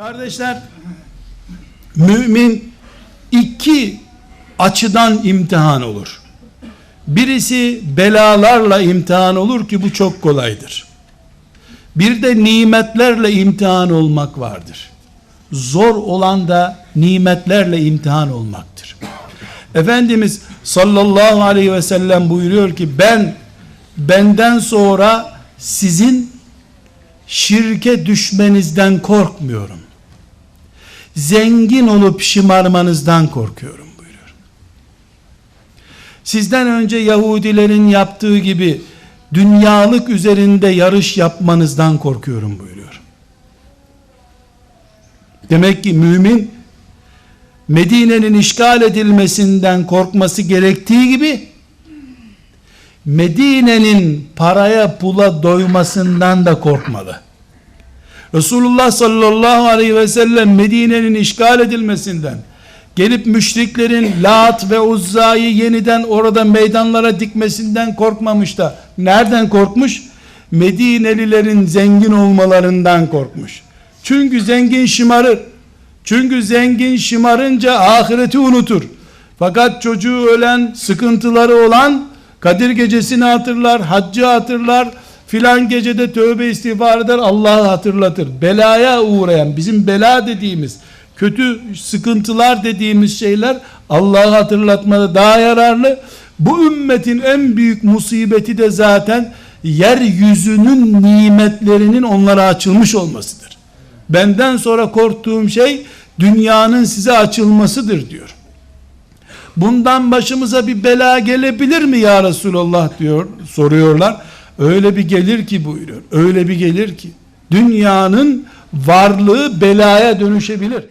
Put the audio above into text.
Kardeşler, mümin iki açıdan imtihan olur. Birisi belalarla imtihan olur ki bu çok kolaydır. Bir de nimetlerle imtihan olmak vardır. Zor olan da nimetlerle imtihan olmaktır. Efendimiz sallallahu aleyhi ve sellem buyuruyor ki ben benden sonra sizin şirke düşmenizden korkmuyorum. Zengin olup şımarmanızdan korkuyorum buyuruyor. Sizden önce Yahudilerin yaptığı gibi dünyalık üzerinde yarış yapmanızdan korkuyorum buyuruyor. Demek ki mümin Medine'nin işgal edilmesinden korkması gerektiği gibi Medine'nin paraya pula doymasından da korkmalı. Resulullah sallallahu aleyhi ve sellem Medine'nin işgal edilmesinden gelip müşriklerin Lat ve Uzza'yı yeniden orada meydanlara dikmesinden korkmamış da nereden korkmuş? Medinelilerin zengin olmalarından korkmuş. Çünkü zengin şımarır. Çünkü zengin şımarınca ahireti unutur. Fakat çocuğu ölen, sıkıntıları olan Kadir gecesini hatırlar, haccı hatırlar, filan gecede tövbe istiğfar eder, Allah'ı hatırlatır. Belaya uğrayan, bizim bela dediğimiz, kötü sıkıntılar dediğimiz şeyler Allah'ı hatırlatmada daha yararlı. Bu ümmetin en büyük musibeti de zaten yeryüzünün nimetlerinin onlara açılmış olmasıdır. Benden sonra korktuğum şey dünyanın size açılmasıdır diyor. Bundan başımıza bir bela gelebilir mi ya Resulallah diyor soruyorlar. Öyle bir gelir ki buyuruyor. Öyle bir gelir ki dünyanın varlığı belaya dönüşebilir.